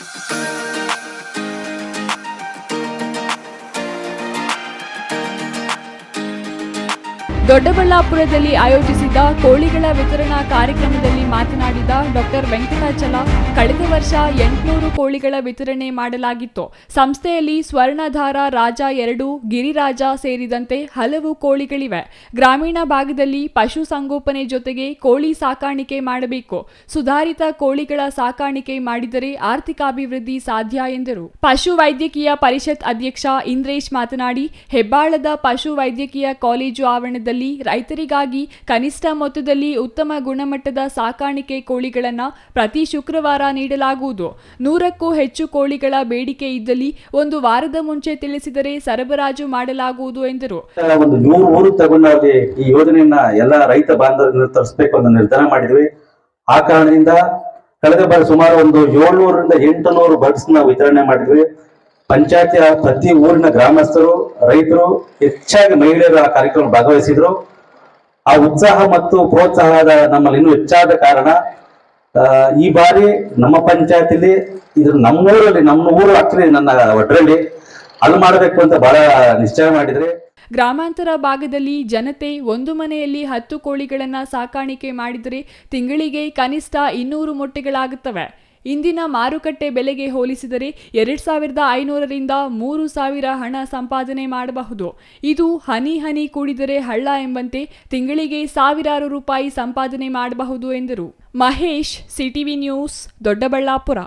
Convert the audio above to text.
Música ದೊಡ್ಡಬಳ್ಳಾಪುರದಲ್ಲಿ ಆಯೋಜಿಸಿದ್ದ ಕೋಳಿಗಳ ವಿತರಣಾ ಕಾರ್ಯಕ್ರಮದಲ್ಲಿ ಮಾತನಾಡಿದ ಡಾಕ್ಟರ್ ವೆಂಕಟಾಚಲ, ಕಳೆದ ವರ್ಷ ಎಂಟುನೂರು ಕೋಳಿಗಳ ವಿತರಣೆ ಮಾಡಲಾಗಿತ್ತು. ಸಂಸ್ಥೆಯಲ್ಲಿ ಸ್ವರ್ಣಧಾರ ರಾಜ ಎರಡು, ಗಿರಿರಾಜ ಸೇರಿದಂತೆ ಹಲವು ಕೋಳಿಗಳಿವೆ. ಗ್ರಾಮೀಣ ಭಾಗದಲ್ಲಿ ಪಶು ಸಂಗೋಪನೆ ಜೊತೆಗೆ ಕೋಳಿ ಸಾಕಾಣಿಕೆ ಮಾಡಬೇಕು. ಸುಧಾರಿತ ಕೋಳಿಗಳ ಸಾಕಾಣಿಕೆ ಮಾಡಿದರೆ ಆರ್ಥಿಕಾಭಿವೃದ್ಧಿ ಸಾಧ್ಯ ಎಂದರು. ಪಶು ವೈದ್ಯಕೀಯ ಪರಿಷತ್ ಅಧ್ಯಕ್ಷ ಇಂದ್ರೇಶ್ ಮಾತನಾಡಿ, ಹೆಬ್ಬಾಳದ ಪಶು ವೈದ್ಯಕೀಯ ಕಾಲೇಜು ಆವರಣದಲ್ಲಿ ರೈತರಿಗಾಗಿ ಕನಿಷ್ಠ ಮೊತ್ತದಲ್ಲಿ ಉತ್ತಮ ಗುಣಮಟ್ಟದ ಸಾಕಾಣಿಕೆ ಕೋಳಿಗಳನ್ನು ಪ್ರತಿ ಶುಕ್ರವಾರ ನೀಡಲಾಗುವುದು. ನೂರಕ್ಕೂ ಹೆಚ್ಚು ಕೋಳಿಗಳ ಬೇಡಿಕೆ ಇದ್ದಲ್ಲಿ ಒಂದು ವಾರದ ಮುಂಚೆ ತಿಳಿಸಿದರೆ ಸರಬರಾಜು ಮಾಡಲಾಗುವುದು ಎಂದರು. ಒಂದು ಈ ಯೋಜನೆಯನ್ನ ಎಲ್ಲ ರೈತ ಬಾಂಧವರು ತರಿಸಬೇಕು ಅಂತ ನಿರ್ಧಾರ ಮಾಡಿದ್ವಿ. ಆ ಕಾರಣದಿಂದ ಕಳೆದ ಬಾರಿ ಸುಮಾರು ಒಂದು ಏಳ್ನೂರರಿಂದ ಎಂಟು ನೂರು ಬರ್ಡ್ಸ್ನ ವಿತರಣೆ ಮಾಡಿದ್ವಿ. ಪಂಚಾಯತಿಯ ಪ್ರತಿ ಊರಿನ ಗ್ರಾಮಸ್ಥರು, ರೈತರು ಹೆಚ್ಚಾಗಿ ಮಹಿಳೆಯರು ಆ ಕಾರ್ಯಕ್ರಮ ಭಾಗವಹಿಸಿದ್ರು. ಆ ಉತ್ಸಾಹ ಮತ್ತು ಪ್ರೋತ್ಸಾಹದ ನಮ್ಮಲ್ಲಿ ಇನ್ನೂ ಹೆಚ್ಚಾದ ಕಾರಣ ಈ ಬಾರಿ ನಮ್ಮ ಪಂಚಾಯತಿಲಿ, ಇದು ನಮ್ಮೂರಲ್ಲಿ, ನಮ್ಮ ಊರು ಹತ್ರ ನನ್ನ ಒಡ್ರಲ್ಲಿ ಅದು ಮಾಡಬೇಕು ಅಂತ ಬಹಳ ನಿಶ್ಚಯ ಮಾಡಿದ್ರೆ. ಗ್ರಾಮಾಂತರ ಭಾಗದಲ್ಲಿ ಜನತೆ ಒಂದು ಮನೆಯಲ್ಲಿ ಹತ್ತು ಕೋಳಿಗಳನ್ನು ಸಾಕಾಣಿಕೆ ಮಾಡಿದರೆ ತಿಂಗಳಿಗೆ ಕನಿಷ್ಠ ಇನ್ನೂರು ಮೊಟ್ಟೆಗಳಾಗುತ್ತವೆ. ಇಂದಿನ ಮಾರುಕಟ್ಟೆ ಬೆಲೆಗೆ ಹೋಲಿಸಿದರೆ ಎರಡು ಸಾವಿರದ ಐನೂರರಿಂದ ಮೂರು ಸಾವಿರ ಹಣ ಸಂಪಾದನೆ ಮಾಡಬಹುದು. ಇದು ಹನಿ ಹನಿ ಕೂಡಿದರೆ ಹಳ್ಳ ಎಂಬಂತೆ ತಿಂಗಳಿಗೆ ಸಾವಿರಾರು ರೂಪಾಯಿ ಸಂಪಾದನೆ ಮಾಡಬಹುದು ಎಂದರು. Mahesh, CTV news, Doddaballapur.